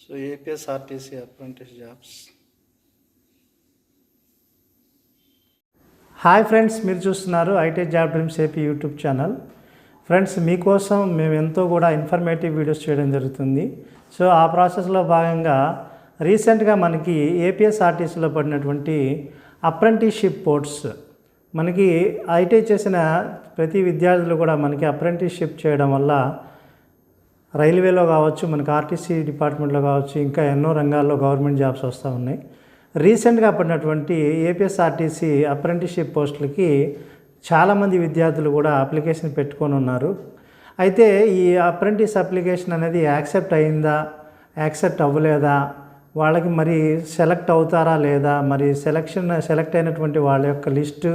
So APSRTC apprentice jobs hi friends మీరు చూస్తున్నారు IT job dreams AP YouTube channel friends మీకోసం మేము ఎంతో కూడా ఇన్ఫర్మేటివ్ వీడియోస్ చేయడం జరుగుతుంది. సో ఆ ప్రాసెస్లో భాగంగా రీసెంట్గా మనకి ఏపీఎస్ఆర్టీసీలో పడినటువంటి అప్రెంటిస్షిప్ పోర్ట్స్ మనకి ఐటీ చేసిన ప్రతి విద్యార్థులు కూడా మనకి అప్రెంటిస్షిప్ చేయడం వల్ల రైల్వేలో కావచ్చు మనకు ఆర్టీసీ డిపార్ట్మెంట్లో కావచ్చు ఇంకా ఎన్నో రంగాల్లో గవర్నమెంట్ జాబ్స్ వస్తూ ఉన్నాయి. రీసెంట్గా పడినటువంటి ఏపీఎస్ఆర్టీసీ అప్రెంటిస్షిప్ పోస్టులకి చాలామంది విద్యార్థులు కూడా అప్లికేషన్ పెట్టుకొని ఉన్నారు. అయితే ఈ అప్రెంటిస్ అప్లికేషన్ అనేది యాక్సెప్ట్ అయిందా? యాక్సెప్ట్ అవ్వలేదా? వాళ్ళకి మరి సెలెక్ట్ అవుతారా లేదా? మరి సెలక్షన్ సెలెక్ట్ అయినటువంటి వాళ్ళ యొక్క లిస్టు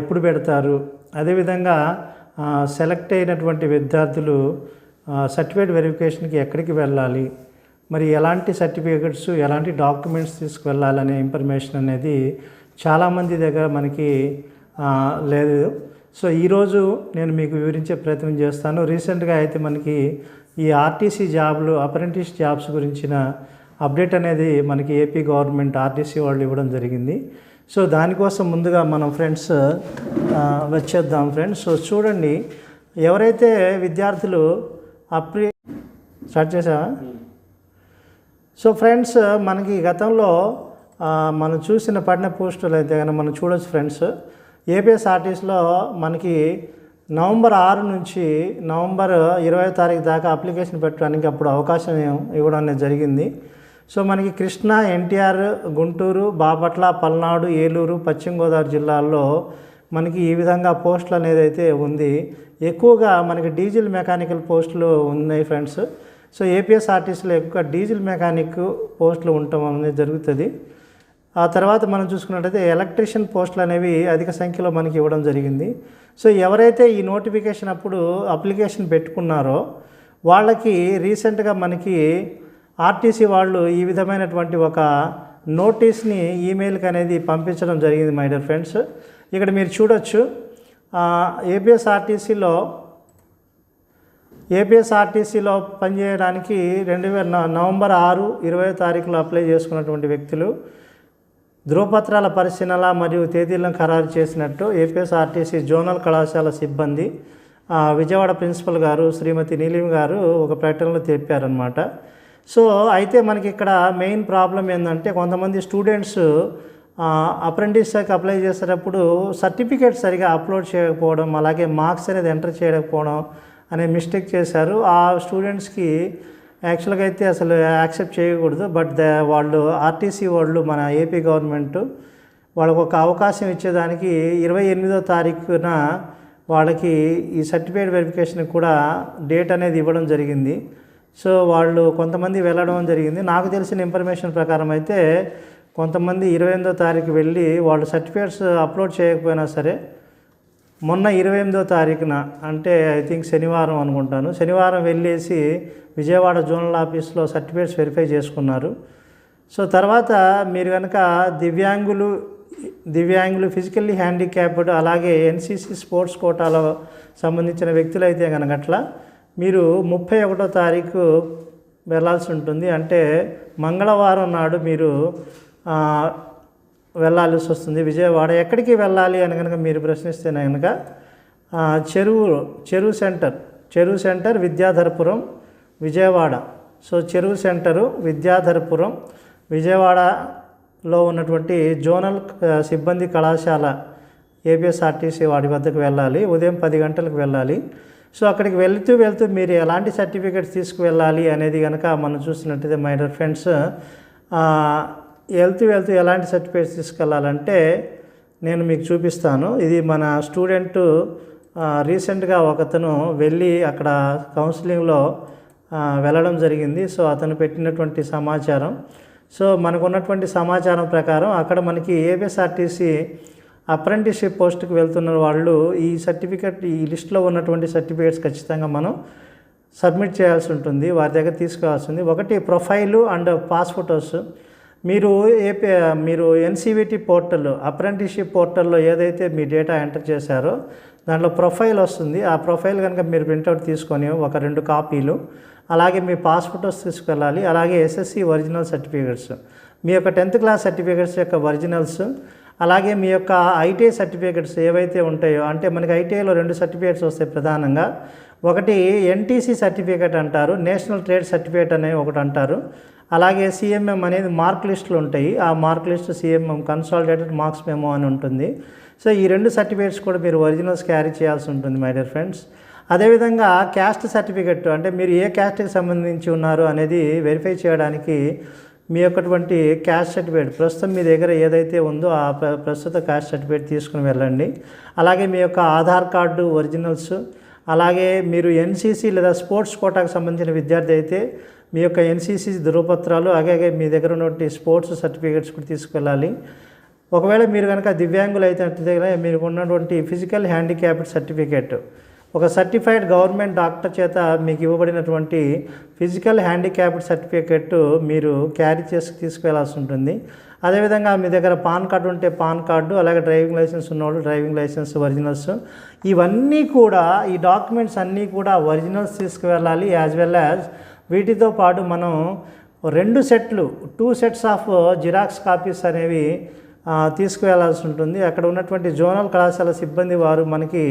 ఎప్పుడు పెడతారు? అదేవిధంగా సెలెక్ట్ అయినటువంటి విద్యార్థులు సర్టిఫికేట్ వెరిఫికేషన్కి ఎక్కడికి వెళ్ళాలి? మరి ఎలాంటి సర్టిఫికేట్స్ ఎలాంటి డాక్యుమెంట్స్ తీసుకువెళ్ళాలనే ఇన్ఫర్మేషన్ అనేది చాలామంది దగ్గర మనకి లేదు. సో ఈరోజు నేను మీకు వివరించే ప్రయత్నం చేస్తాను. రీసెంట్గా అయితే మనకి ఈ ఆర్టీసీ జాబ్లు అప్రెంటిస్ జాబ్స్ గురించిన అప్డేట్ అనేది మనకి ఏపీ గవర్నమెంట్ ఆర్టీసీ వాళ్ళు ఇవ్వడం జరిగింది. సో దానికోసం ముందుగా మనం ఫ్రెండ్స్ వచ్చేద్దాం ఫ్రెండ్స్ సో చూడండి ఎవరైతే విద్యార్థులు అప్రి స్టార్ట్ చేసావా? సో ఫ్రెండ్స్ మనకి గతంలో మనం చూసిన పడిన పోస్టులు అయితే కనుక మనం చూడొచ్చు ఫ్రెండ్స్. ఏపీఎస్ఆర్టీసీలో మనకి నవంబర్ ఆరు నుంచి నవంబర్ ఇరవై తారీఖు దాకా అప్లికేషన్ పెట్టడానికి అప్పుడు అవకాశం ఇవ్వడం అనేది జరిగింది. సో మనకి కృష్ణా ఎన్టీఆర్ గుంటూరు బాపట్ల పల్నాడు ఏలూరు పశ్చిమ గోదావరి జిల్లాల్లో మనకి ఈ విధంగా పోస్టులు అనేది అయితే ఉంది. ఎక్కువగా మనకి డీజిల్ మెకానికల్ పోస్టులు ఉన్నాయి ఫ్రెండ్స్. సో ఏపీఎస్ఆర్టీసీలో ఎక్కువ డీజిల్ మెకానిక్ పోస్టులు ఉండటం అనేది జరుగుతుంది. ఆ తర్వాత మనం చూసుకున్నట్టయితే ఎలక్ట్రీషియన్ పోస్టులు అనేవి అధిక సంఖ్యలో మనకి ఇవ్వడం జరిగింది. సో ఎవరైతే ఈ నోటిఫికేషన్ అప్పుడు అప్లికేషన్ పెట్టుకున్నారో వాళ్ళకి రీసెంట్గా మనకి ఆర్టీసీ వాళ్ళు ఈ విధమైనటువంటి ఒక నోటీస్ని ఈమెయిల్కి అనేది పంపించడం జరిగింది మై డియర్ ఫ్రెండ్స్. ఇక్కడ మీరు చూడొచ్చు ఏపీఎస్ఆర్టీసీలో ఏపీఎస్ఆర్టీసీలో పనిచేయడానికి రెండు వేల నవంబర్ ఆరు ఇరవై తారీఖులో అప్లై చేసుకున్నటువంటి వ్యక్తులు ధృవపత్రాల పరిశీలన మరియు తేదీలను ఖరారు చేసినట్టు ఏపీఎస్ఆర్టీసీ జోనల్ కళాశాల సిబ్బంది విజయవాడ ప్రిన్సిపల్ గారు శ్రీమతి నీలిం గారు ఒక ప్రకటనలో తెలిపారనమాట సో అయితే మనకి ఇక్కడ మెయిన్ ప్రాబ్లం ఏంటంటే కొంతమంది స్టూడెంట్స్ అప్రెంటిస్కి అప్లై చేసేటప్పుడు సర్టిఫికేట్ సరిగా అప్లోడ్ చేయకపోవడం అలాగే మార్క్స్ అనేది ఎంటర్ చేయకపోవడం అనే మిస్టేక్ చేశారు. ఆ స్టూడెంట్స్కి యాక్చువల్గా అయితే అసలు యాక్సెప్ట్ చేయకూడదు. బట్ ద వాళ్ళు ఆర్టీసీ వాళ్ళు మన ఏపీ గవర్నమెంట్ వాళ్ళకు ఒక అవకాశం ఇచ్చేదానికి ఇరవై ఎనిమిదో తారీఖున వాళ్ళకి ఈ సర్టిఫికేట్ వెరిఫికేషన్ కూడా డేట్ అనేది ఇవ్వడం జరిగింది. సో వాళ్ళు కొంతమంది వెళ్ళడం జరిగింది. నాకు తెలిసిన ఇన్ఫర్మేషన్ ప్రకారం అయితే కొంతమంది ఇరవై ఎనిమిదో తారీఖు వెళ్ళి వాళ్ళు సర్టిఫికేట్స్ అప్లోడ్ చేయకపోయినా సరే మొన్న ఇరవై ఎనిమిదో తారీఖున అంటే ఐ థింక్ శనివారం అనుకుంటాను శనివారం వెళ్ళేసి విజయవాడ జోనల్ ఆఫీస్లో సర్టిఫికేట్స్ వెరిఫై చేసుకున్నారు. సో తర్వాత మీరు కనుక దివ్యాంగులు దివ్యాంగులు ఫిజికల్లీ హ్యాండిక్యాప్డ్ అలాగే ఎన్సీసీ స్పోర్ట్స్ కోటాలో సంబంధించిన వ్యక్తులు అయితే కనుక మీరు ముప్పై ఒకటో తారీఖు వెళ్ళాల్సి ఉంటుంది. అంటే మంగళవారం నాడు మీరు వెళ్ళాల్సి వస్తుంది. విజయవాడ ఎక్కడికి వెళ్ళాలి అని కనుక మీరు ప్రశ్నిస్తే కనుక చెరువు చెరువు సెంటర్ చెరువు సెంటర్ విద్యాధరపురం విజయవాడ. సో చెరువు సెంటరు విద్యాధరపురం విజయవాడలో ఉన్నటువంటి జోనల్ సిబ్బంది కళాశాల ఏపీఎస్ఆర్టీసీ వాడి వద్దకు వెళ్ళాలి. ఉదయం పది గంటలకు వెళ్ళాలి. సో అక్కడికి వెళ్తూ వెళ్తూ మీరు ఎలాంటి సర్టిఫికేట్స్ తీసుకువెళ్ళాలి అనేది కనుక మనం చూసినట్టయితే మై డియర్ ఫ్రెండ్స్ వెళ్తూ వెళ్తూ ఎలాంటి సర్టిఫికేట్స్ తీసుకెళ్ళాలంటే నేను మీకు చూపిస్తాను. ఇది మన స్టూడెంట్ రీసెంట్గా ఒకతను వెళ్ళి అక్కడ కౌన్సిలింగ్లో వెళ్ళడం జరిగింది. సో అతను పెట్టినటువంటి సమాచారం. సో మనకు ఉన్నటువంటి సమాచారం ప్రకారం అక్కడ మనకి ఏపీఎస్ఆర్టీసీ అప్రెంటిస్షిప్ పోస్ట్కి వెళ్తున్న వాళ్ళు ఈ సర్టిఫికెట్ ఈ లిస్ట్లో ఉన్నటువంటి సర్టిఫికేట్స్ ఖచ్చితంగా మనం సబ్మిట్ చేయాల్సి ఉంటుంది. వారి దగ్గర తీసుకోవాల్సి ఉంది ఒకటి ప్రొఫైలు అండ్ పాస్ ఫొటోస్ మీరు ఏపీ మీరు ఎన్సీవిటీ పోర్టల్ అప్రెంటిస్షిప్ పోర్టల్లో ఏదైతే మీ డేటా ఎంటర్ చేశారో దాంట్లో ప్రొఫైల్ వస్తుంది. ఆ ప్రొఫైల్ కనుక మీరు ప్రింట్అవుట్ తీసుకొని ఒక రెండు కాపీలు అలాగే మీ పాస్ఫోటోస్ తీసుకెళ్ళాలి. అలాగే ఎస్ఎస్సి ఒరిజినల్ సర్టిఫికేట్స్. మీ యొక్క టెన్త్ క్లాస్ సర్టిఫికేట్స్ యొక్క ఒరిజినల్స్ అలాగే మీ యొక్క ఐటీఐ సర్టిఫికేట్స్ ఏవైతే ఉంటాయో అంటే మనకి ఐటీఐలో రెండు సర్టిఫికేట్స్ వస్తాయి ప్రధానంగా. ఒకటి ఎన్టీసీ సర్టిఫికేట్ అంటారు నేషనల్ ట్రేడ్ సర్టిఫికేట్ అనే ఒకటి అంటారు. అలాగే సిఎంఎం అనేది మార్క్ లిస్టులు ఉంటాయి. ఆ mark list CMM consolidated marks memo అని ఉంటుంది. సో ఈ రెండు సర్టిఫికేట్స్ కూడా మీరు ఒరిజినల్స్ క్యారీ చేయాల్సి ఉంటుంది మై డియర్ ఫ్రెండ్స్ అదేవిధంగా క్యాస్ట్ సర్టిఫికెట్ అంటే మీరు ఏ క్యాస్ట్కి సంబంధించి ఉన్నారు అనేది వెరిఫై చేయడానికి మీ యొక్కటువంటి క్యాస్ట్ సర్టిఫికేట్ ప్రస్తుతం మీ దగ్గర ఏదైతే ఉందో ఆ ప్ర- ప్రస్తుత క్యాస్ట్ సర్టిఫికేట్ తీసుకుని వెళ్ళండి. అలాగే మీ యొక్క ఆధార్ కార్డు ఒరిజినల్స్ అలాగే మీరు ఎన్సీసీ లేదా స్పోర్ట్స్ కోటాకు సంబంధించిన విద్యార్థి అయితే మీ యొక్క ఎన్సీసీ ధృవపత్రాలు అలాగే మీ దగ్గర ఉన్నటువంటి స్పోర్ట్స్ సర్టిఫికేట్స్ కూడా తీసుకెళ్ళాలి. ఒకవేళ మీరు కనుక దివ్యాంగులు అయితే మీరు ఉన్నటువంటి ఫిజికల్ హ్యాండిక్యాప్డ్ సర్టిఫికేట్ ఒక సర్టిఫైడ్ గవర్నమెంట్ డాక్టర్ చేత మీకు ఇవ్వబడినటువంటి ఫిజికల్ హ్యాండిక్యాప్డ్ సర్టిఫికేట్ మీరు క్యారీ చేసి తీసుకువెళ్ళాల్సి ఉంటుంది. అదేవిధంగా మీ దగ్గర పాన్ కార్డు ఉంటే పాన్ కార్డు అలాగే డ్రైవింగ్ లైసెన్స్ ఉన్నవాళ్ళు డ్రైవింగ్ లైసెన్స్ ఒరిజినల్స్. ఇవన్నీ కూడా ఈ డాక్యుమెంట్స్ అన్నీ కూడా ఒరిజినల్స్ తీసుకువెళ్ళాలి యాజ్ వెల్ యాజ్ వీటితో పాటు మనం రెండు సెట్లు two sets of xerox copies అనేవి తీసుకువెళ్ళాల్సి తీసుకువెళ్ళాల్సి ఉంటుంది. అక్కడ ఉన్నటువంటి జోనల్ కళాశాల సిబ్బంది వారు మనకి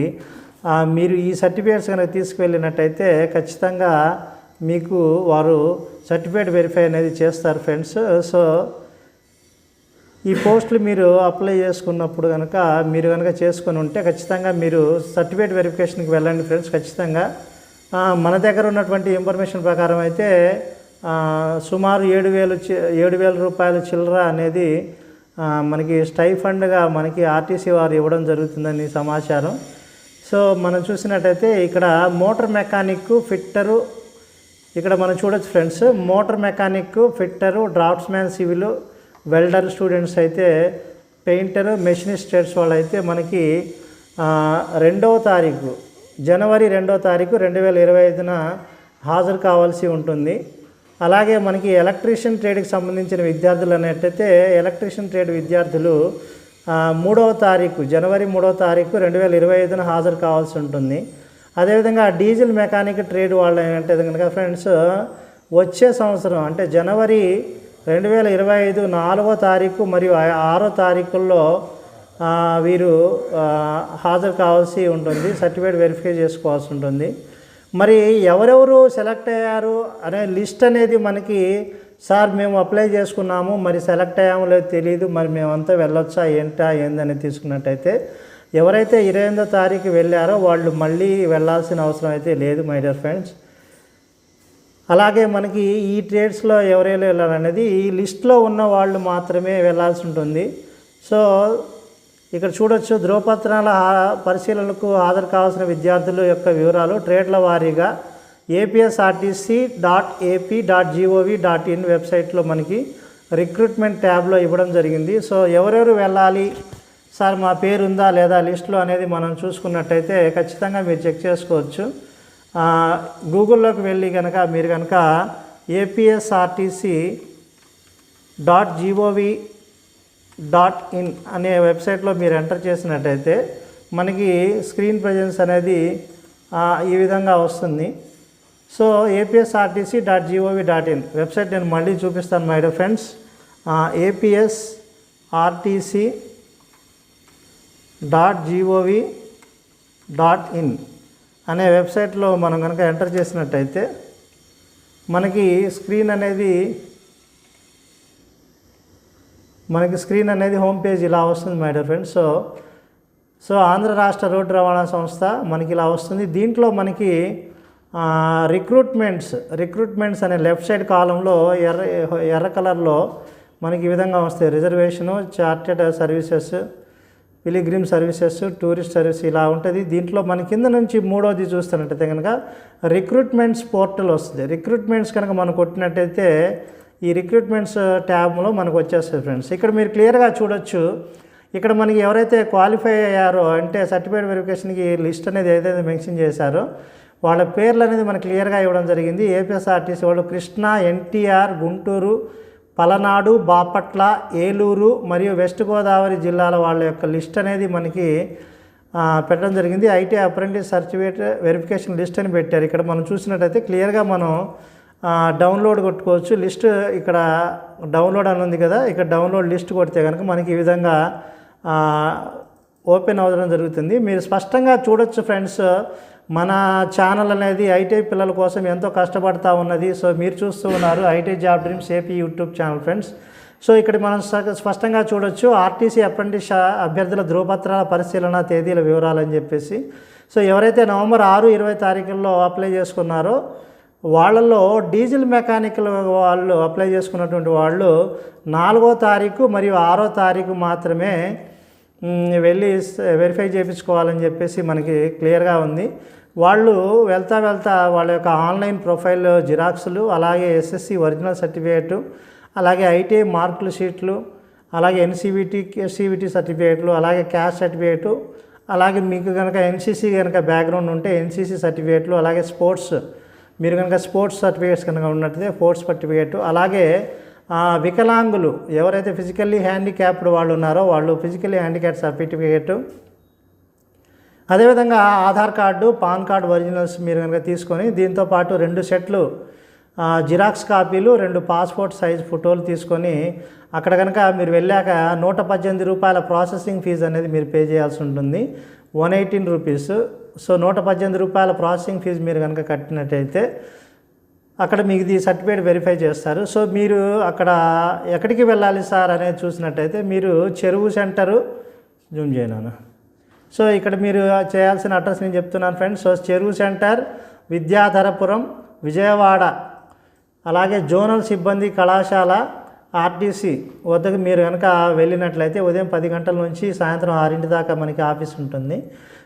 మీరు ఈ సర్టిఫికేట్స్ కనుక తీసుకువెళ్ళినట్టయితే ఖచ్చితంగా మీకు వారు సర్టిఫికేట్ వెరిఫై అనేది చేస్తారు ఫ్రెండ్స్. సో ఈ పోస్టులు మీరు అప్లై చేసుకున్నప్పుడు కనుక మీరు కనుక చేసుకొని ఉంటే ఖచ్చితంగా మీరు సర్టిఫికేట్ వెరిఫికేషన్కి వెళ్ళండి ఫ్రెండ్స్ ఖచ్చితంగా. మన దగ్గర ఉన్నటువంటి ఇన్ఫర్మేషన్ ప్రకారం అయితే సుమారు ఏడు వేలు చి- ఏడు వేల రూపాయల చిల్లర అనేది మనకి స్టైఫండ్గా మనకి ఆర్టీసీ వారు ఇవ్వడం జరుగుతుందని సమాచారం. సో మనం చూసినట్టయితే ఇక్కడ మోటార్ మెకానిక్ ఫిట్టరు ఇక్కడ మనం చూడొచ్చు friends. Motor mechanic fitter draughtsman civil welder students అయితే పెయింటర్ మెషినిస్ట్ ట్రేడ్స్ వాళ్ళు అయితే మనకి రెండవ తారీఖు జనవరి రెండవ తారీఖు రెండు వేల ఇరవై ఐదున హాజరు కావాల్సి ఉంటుంది. అలాగే మనకి ఎలక్ట్రీషియన్ ట్రేడ్కి సంబంధించిన విద్యార్థులు అనేటైతే ఎలక్ట్రీషియన్ ట్రేడ్ విద్యార్థులు మూడవ తారీఖు జనవరి మూడవ తారీఖు రెండు వేల ఇరవై ఐదున హాజరు కావాల్సి ఉంటుంది. అదేవిధంగా డీజిల్ మెకానిక్ ట్రేడ్ వాళ్ళు ఏంటంటే కనుక ఫ్రెండ్స్ వచ్చే సంవత్సరం అంటే జనవరి రెండు వేల ఇరవై ఐదు నాలుగో తారీఖు మరియు ఆరో తారీఖుల్లో వీరు హాజరు కావాల్సి ఉంటుంది. సర్టిఫికేట్ వెరిఫై చేసుకోవాల్సి ఉంటుంది. మరి ఎవరెవరు సెలెక్ట్ అయ్యారు అనే లిస్ట్ అనేది మనకి సార్ మేము అప్లై చేసుకున్నాము మరి సెలెక్ట్ అయ్యామో లేదో తెలియదు మరి మేమంతా వెళ్ళొచ్చా ఏంటా ఏందని తీసుకున్నట్టయితే ఎవరైతే ఇరవై ఎనిమిదో తారీఖు వెళ్ళారో వాళ్ళు మళ్ళీ వెళ్ళాల్సిన అవసరం అయితే లేదు మై డియర్ ఫ్రెండ్స్. అలాగే మనకి ఈ ట్రేడ్స్లో ఎవరైనా వెళ్ళాలనేది ఈ లిస్ట్లో ఉన్న వాళ్ళు మాత్రమే వెళ్ళాల్సి ఉంటుంది. సో ఇక్కడ చూడొచ్చు ధ్రువపత్రాల పరిశీలనకు హాజరు కావాల్సిన విద్యార్థుల యొక్క వివరాలు. ట్రేడ్ల వారీగా APSRTC dot AP dot GOV dot in వెబ్సైట్లో మనకి రిక్రూట్మెంట్ ట్యాబ్లో ఇవ్వడం జరిగింది. సో ఎవరెవరు వెళ్ళాలి? సార్ మా పేరు ఉందా లేదా లిస్ట్లో అనేది మనం చూసుకున్నట్టయితే ఖచ్చితంగా మీరు చెక్ చేసుకోవచ్చు. గూగుల్లోకి వెళ్ళి కనుక మీరు కనుక APSRTC dot GOV dot in అనే వెబ్సైట్లో మీరు ఎంటర్ చేసినట్టయితే మనకి స్క్రీన్ ప్రజెన్స్ అనేది ఈ విధంగా వస్తుంది. So APSRTC dot GOV dot in website నేను మళ్ళీ చూపిస్తాను my dear friends. APS RTC dot GOV dot in అనే వెబ్సైట్లో మనం కనుక ఎంటర్ చేసినట్టయితే మనకి స్క్రీన్ అనేది మనకి స్క్రీన్ అనేది హోమ్ పేజ్ ఇలా వస్తుంది my dear friends. So so Andhra రాష్ట్ర రోడ్డు రవాణా సంస్థ మనకి ఇలా వస్తుంది. దీంట్లో మనకి రిక్రూట్మెంట్స్ రిక్రూట్మెంట్స్ అనే లెఫ్ట్ సైడ్ కాలంలో ఎర్ర ఎర్ర కలర్లో మనకి ఈ విధంగా వస్తాయి. Reservation chartered services pilgrim services tourist service ఇలా ఉంటుంది. దీంట్లో మన కింద నుంచి మూడోది చూస్తున్నట్టయితే కనుక రిక్రూట్మెంట్స్ పోర్టల్ వస్తుంది. రిక్రూట్మెంట్స్ కనుక మనం కొట్టినట్టయితే ఈ రిక్రూట్మెంట్స్ ట్యాబ్లో మనకు వచ్చేస్తుంది ఫ్రెండ్స్. ఇక్కడ మీరు క్లియర్గా చూడొచ్చు. ఇక్కడ మనకి ఎవరైతే క్వాలిఫై అయ్యారో అంటే సర్టిఫికేట్ వెరిఫికేషన్కి లిస్ట్ అనేది ఏదైతే మెన్షన్ చేశారో వాళ్ళ పేర్లు అనేది మనకు క్లియర్గా ఇవ్వడం జరిగింది. ఏపీఎస్ఆర్టీసీ వాళ్ళు కృష్ణా ఎన్టీఆర్ గుంటూరు పలనాడు బాపట్ల ఏలూరు మరియు వెస్ట్ గోదావరి జిల్లాల వాళ్ళ యొక్క లిస్ట్ అనేది మనకి పెట్టడం జరిగింది. IT apprentice certificate verification list అని పెట్టారు. ఇక్కడ మనం చూసినట్టయితే క్లియర్గా మనం డౌన్లోడ్ కొట్టుకోవచ్చు. లిస్ట్ ఇక్కడ డౌన్లోడ్ అని ఉంది కదా ఇక్కడ డౌన్లోడ్ లిస్ట్ కొడితే కనుక మనకి ఈ విధంగా ఓపెన్ అవ్వడం జరుగుతుంది. మీరు స్పష్టంగా చూడొచ్చు ఫ్రెండ్స్. మన ఛానల్ అనేది ఐటీ పిల్లల కోసం ఎంతో కష్టపడతా ఉన్నది. సో మీరు చూస్తూ ఉన్నారు IT job dreams AP YouTube channel friends so ఇక్కడ మనం స్పష్టంగా చూడొచ్చు ఆర్టీసీ అప్రెంటిస్ అభ్యర్థుల ధృవపత్రాల పరిశీలన తేదీల వివరాలు అని చెప్పేసి. సో ఎవరైతే నవంబర్ ఆరు ఇరవై తారీఖుల్లో అప్లై చేసుకున్నారో వాళ్ళల్లో డీజిల్ మెకానికల్ వాళ్ళు అప్లై చేసుకున్నటువంటి వాళ్ళు నాలుగో తారీఖు మరియు ఆరో తారీఖు మాత్రమే వెళ్ళి వెరిఫై చేయించుకోవాలని చెప్పేసి మనకి క్లియర్గా ఉంది. వాళ్ళు వెళ్తా వెళ్తా వాళ్ళ యొక్క ఆన్లైన్ ప్రొఫైల్ జిరాక్స్లు అలాగే ఎస్ఎస్సి ఒరిజినల్ సర్టిఫికేటు అలాగే ఐటీఐ మార్కుల షీట్లు అలాగే ఎన్సీబీటీ ఎస్సీబీటీ సర్టిఫికేట్లు అలాగే క్యాస్ట్ సర్టిఫికేటు అలాగే మీకు కనుక ఎన్సీసీ కనుక బ్యాక్గ్రౌండ్ ఉంటే ఎన్సీసీ సర్టిఫికేట్లు అలాగే స్పోర్ట్స్ మీరు కనుక స్పోర్ట్స్ సర్టిఫికేట్స్ కనుక ఉన్నట్లయితే స్పోర్ట్స్ సర్టిఫికేట్ అలాగే వికలాంగులు ఎవరైతే ఫిజికల్లీ హ్యాండిక్యాప్డ్ వాళ్ళు ఉన్నారో వాళ్ళు ఫిజికల్లీ హ్యాండిక్యాప్ సర్టిఫికేట్. అదేవిధంగా Aadhaar card PAN card originals మీరు కనుక తీసుకొని దీంతో పాటు రెండు సెట్లు జిరాక్స్ కాపీలు రెండు పాస్పోర్ట్ సైజ్ ఫోటోలు తీసుకొని అక్కడ కనుక మీరు వెళ్ళాక నూట పద్దెనిమిది రూపాయల ప్రాసెసింగ్ ఫీజు అనేది మీరు పే చేయాల్సి ఉంటుంది. One eighteen rupees. సో నూట పద్దెనిమిది రూపాయల ప్రాసెసింగ్ ఫీజు మీరు కనుక కట్టినట్టయితే అక్కడ మీకు ఈ సర్టిఫికేట్ వెరిఫై చేస్తారు. సో మీరు అక్కడ ఎక్కడికి వెళ్ళాలి సార్ అనేది చూసినట్టయితే మీరు చెరువు సెంటరు జూమ్ చేయను సో ఇక్కడ మీరు చేయాల్సిన అడ్రస్ నేను చెప్తున్నాను ఫ్రెండ్స్ సో చెరువు సెంటర్ విద్యాధరపురం విజయవాడ అలాగే జోనల్ సిబ్బంది కళాశాల ఆర్టీసీ వద్దకు మీరు కనుక వెళ్ళినట్లయితే ఉదయం పది గంటల నుంచి సాయంత్రం ఆరింటి దాకా మనకి ఆఫీస్ ఉంటుంది.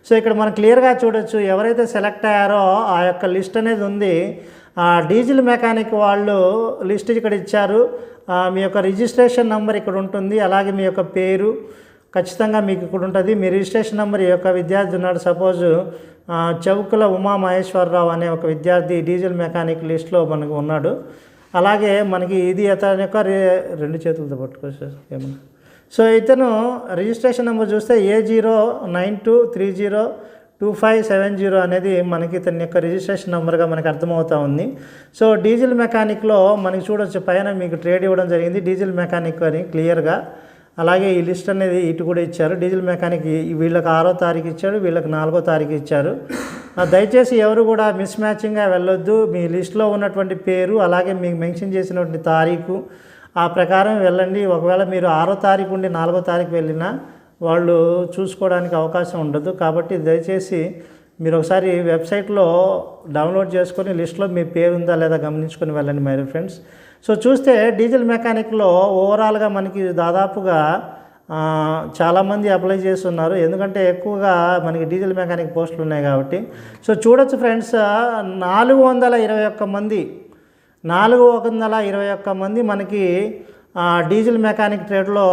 సో ఇక్కడ మనం క్లియర్గా చూడొచ్చు ఎవరైతే సెలెక్ట్ అయ్యారో ఆ యొక్క లిస్ట్ అనేది ఉంది. డీజిల్ మెకానిక్ వాళ్ళు లిస్ట్ ఇక్కడ ఇచ్చారు. మీ యొక్క రిజిస్ట్రేషన్ నెంబర్ ఇక్కడ ఉంటుంది అలాగే మీ యొక్క పేరు ఖచ్చితంగా మీకు ఇక్కడ ఉంటుంది. మీ రిజిస్ట్రేషన్ నెంబర్ ఈ యొక్క విద్యార్థి ఉన్నాడు సపోజ్ చౌకుల ఉమా మహేశ్వరరావు అనే ఒక విద్యార్థి డీజిల్ మెకానిక్ లిస్ట్లో మనకు ఉన్నాడు. అలాగే మనకి ఇది అతని యొక్క రే- రెండు చేతులతో పట్టుకోవచ్చు ఏమన్నా. సో ఇతను రిజిస్ట్రేషన్ నెంబర్ చూస్తే A zero nine two three zero two five seven zero అనేది మనకి ఇతని యొక్క రిజిస్ట్రేషన్ నెంబర్గా మనకి అర్థమవుతా ఉంది. సో డీజిల్ మెకానిక్లో మనకి చూడొచ్చు పైన మీకు ట్రేడ్ ఇవ్వడం జరిగింది. డీజిల్ మెకానిక్ అని క్లియర్గా. అలాగే ఈ లిస్ట్ అనేది ఇటు కూడా ఇచ్చారు. డీజిల్ మెకానిక్ వీళ్ళకి ఆరో తారీఖు ఇచ్చాడు వీళ్ళకి నాలుగో తారీఖు ఇచ్చారు. ఆ, దయచేసి ఎవరు కూడా మిస్ మ్యాచింగ్గా వెళ్ళొద్దు. మీ లిస్ట్లో ఉన్నటువంటి పేరు అలాగే మీకు మెన్షన్ చేసినటువంటి తారీఖు ఆ ప్రకారం వెళ్ళండి. ఒకవేళ మీరు ఆరో తారీఖు ఉండి నాలుగో తారీఖు వెళ్ళినా వాళ్ళు చూసుకోవడానికి అవకాశం ఉండదు. కాబట్టి దయచేసి మీరు ఒకసారి వెబ్సైట్లో డౌన్లోడ్ చేసుకొని లిస్ట్లో మీ పేరు ఉందా లేదా గమనించుకొని వెళ్ళండి మై ఫ్రెండ్స్. సో చూస్తే డీజిల్ మెకానిక్లో ఓవరాల్గా మనకి దాదాపుగా చాలామంది అప్లై చేస్తున్నారు. ఎందుకంటే ఎక్కువగా మనకి డీజిల్ మెకానిక్ పోస్టులు ఉన్నాయి కాబట్టి. సో చూడొచ్చు ఫ్రెండ్స్ నాలుగు వందల ఇరవై ఒక్క మంది నాలుగు వందల ఇరవై ఒక్క మంది మనకి డీజిల్ మెకానిక్ ట్రేడ్లో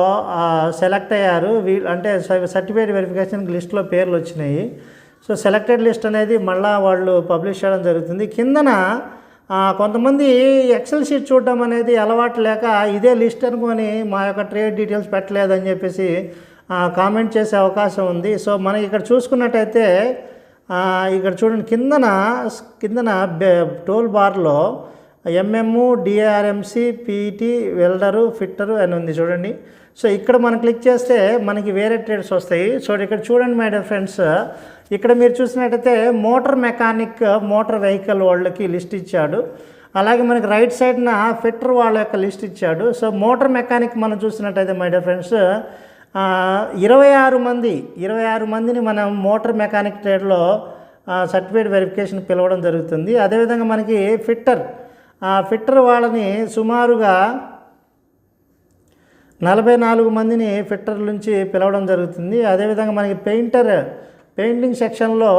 సెలెక్ట్ అయ్యారు. వీ అంటే సర్టిఫికేట్ వెరిఫికేషన్ లిస్ట్లో పేర్లు వచ్చినాయి. సో సెలెక్టెడ్ లిస్ట్ అనేది మళ్ళా వాళ్ళు పబ్లిష్ చేయడం జరుగుతుంది. కిందన కొంతమంది ఎక్సెల్ షీట్ చూడడం అనేది అలవాటు లేక ఇదే లిస్ట్ అనుకొని మా యొక్క ట్రేడ్ డీటెయిల్స్ పెట్టలేదని చెప్పేసి కామెంట్ చేసే అవకాశం ఉంది. సో మనం ఇక్కడ చూసుకున్నట్టయితే ఇక్కడ చూడండి కిందన కిందన టోల్ బార్లో MM DRMC PT welder fitter అని ఉంది చూడండి. సో ఇక్కడ మనం క్లిక్ చేస్తే మనకి వేరే ట్రేడ్స్ వస్తాయి. సో ఇక్కడ చూడండి మై డియర్ ఫ్రెండ్స్ ఇక్కడ మీరు చూసినట్టయితే మోటార్ మెకానిక్ మోటార్ వెహికల్ వాళ్ళకి లిస్ట్ ఇచ్చాడు. అలాగే మనకి రైట్ సైడ్న ఫిట్టర్ వాళ్ళ యొక్క లిస్ట్ ఇచ్చాడు. సో మోటార్ మెకానిక్ మనం చూసినట్టయితే మై డియర్ ఫ్రెండ్స్ ఇరవై ఆరు మంది ఇరవై ఆరు మందిని మనం మోటార్ మెకానిక్ ట్రేడ్లో సర్టిఫికేట్ వెరిఫికేషన్ పిలవడం జరుగుతుంది. అదేవిధంగా మనకి ఫిట్టర్ ఆ ఫిట్టర్ వాళ్ళని సుమారుగా నలభై నాలుగు మందిని ఫిట్టర్ నుంచి పిలవడం జరుగుతుంది. అదేవిధంగా మనకి పెయింటర్ పెయింటింగ్ సెక్షన్లో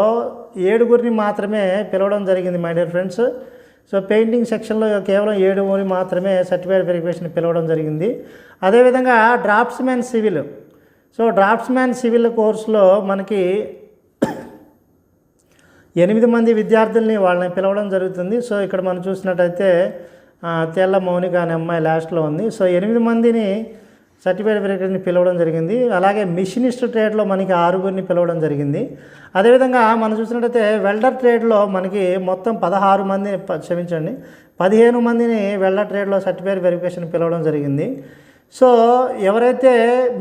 ఏడుగురిని మాత్రమే పిలవడం జరిగింది my dear friends. So painting సెక్షన్లో కేవలం ఏడుగురిని మాత్రమే సర్టిఫైడ్ వెరిఫికేషన్ పిలవడం జరిగింది. అదేవిధంగా draughtsmen civil. So draughtsmen civil కోర్సులో మనకి ఎనిమిది మంది విద్యార్థుల్ని వాళ్ళని పిలవడం జరుగుతుంది. సో ఇక్కడ మనం చూసినట్టయితే తెల్ల మౌనిక అనే అమ్మాయి లాస్ట్లో ఉంది. సో ఎనిమిది మందిని సర్టిఫైడ్ వెరిఫికేషన్ పిలవడం జరిగింది. అలాగే మిషనిస్ట్ ట్రేడ్లో మనకి ఆరుగురిని పిలవడం జరిగింది. అదేవిధంగా మనం చూసినట్టయితే వెల్డర్ ట్రేడ్లో మనకి మొత్తం పదహారు మందిని క్షమించండి పదిహేను మందిని వెల్డర్ ట్రేడ్లో సర్టిఫైడ్ వెరిఫికేషన్ పిలవడం జరిగింది. సో ఎవరైతే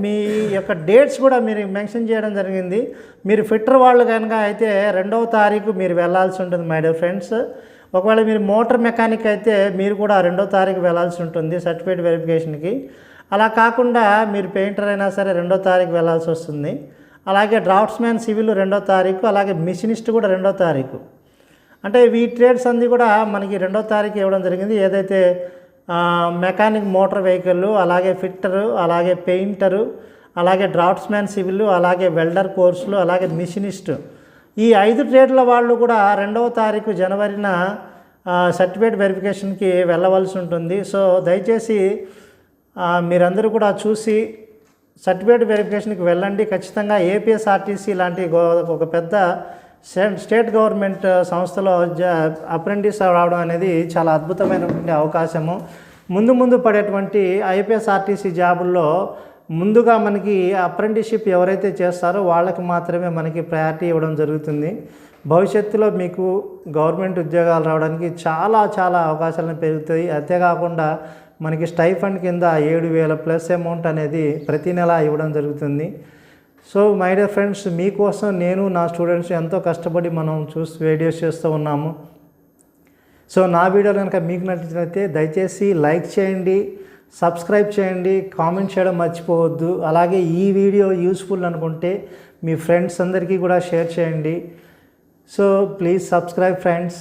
మీ యొక్క డేట్స్ కూడా మీరు మెన్షన్ చేయడం జరిగింది మీరు ఫిట్టర్ వాళ్ళు కనుక అయితే రెండవ తారీఖు మీరు వెళ్ళాల్సి ఉంటుంది మై డియర్ ఫ్రెండ్స్. ఒకవేళ మీరు మోటార్ మెకానిక్ అయితే మీరు కూడా రెండో తారీఖు వెళ్ళాల్సి ఉంటుంది సర్టిఫికేట్ వెరిఫికేషన్కి. అలా కాకుండా మీరు పెయింటర్ అయినా సరే రెండో తారీఖు వెళ్ళాల్సి వస్తుంది. అలాగే డ్రాఫ్ట్స్మ్యాన్ సివిల్ రెండో తారీఖు అలాగే మిషనిస్ట్ కూడా రెండో తారీఖు. అంటే వీ ట్రేడ్స్ అన్నీ కూడా మనకి రెండో తారీఖు ఇవ్వడం జరిగింది. ఏదైతే మెకానిక్ మోటార్ వెహికల్ అలాగే ఫిట్టరు అలాగే పెయింటరు అలాగే డ్రాఫ్ట్స్మ్యాన్ సివిల్ అలాగే వెల్డర్ కోర్సులు అలాగే మిషనిస్ట్. ఈ ఐదు ట్రేడ్ల వాళ్ళు కూడా రెండవ తారీఖు జనవరిన సర్టిఫికేట్ వెరిఫికేషన్కి వెళ్ళవలసి ఉంటుంది. సో దయచేసి మీరందరూ కూడా చూసి సర్టిఫికేట్ వెరిఫికేషన్కి వెళ్ళండి. ఖచ్చితంగా ఏపీఎస్ఆర్టీసీ లాంటి గో- ఒక పెద్ద స్టేట్ గవర్నమెంట్ సంస్థలో అప్రెంటిస్ రావడం అనేది చాలా అద్భుతమైనటువంటి అవకాశము. ముందు ముందు పడేటువంటి ఐపీఎస్ఆర్టీసీ జాబుల్లో ముందుగా మనకి అప్రెంటిస్షిప్ ఎవరైతే చేస్తారో వాళ్ళకి మాత్రమే మనకి ప్రయారిటీ ఇవ్వడం జరుగుతుంది. భవిష్యత్తులో మీకు గవర్నమెంట్ ఉద్యోగాలు రావడానికి చాలా చాలా అవకాశాలను పెరుగుతాయి. అంతేకాకుండా మనకి స్టైఫండ్ కింద ఏడు వేల ప్లస్ అమౌంట్ అనేది ప్రతి నెల ఇవ్వడం జరుగుతుంది. సో మై డియర్ ఫ్రెండ్స్ మీకోసం నేను నా స్టూడెంట్స్ ఎంతో కష్టపడి మనం చూసి వీడియోస్ చేస్తూ ఉన్నాము. సో నా వీడియో కనుక మీకు నచ్చినట్లయితే దయచేసి లైక్ చేయండి సబ్స్క్రైబ్ చేయండి కామెంట్ చేయడం మర్చిపోవద్దు. అలాగే ఈ వీడియో యూస్ఫుల్ అనుకుంటే మీ ఫ్రెండ్స్ అందరికీ కూడా షేర్ చేయండి. So please subscribe friends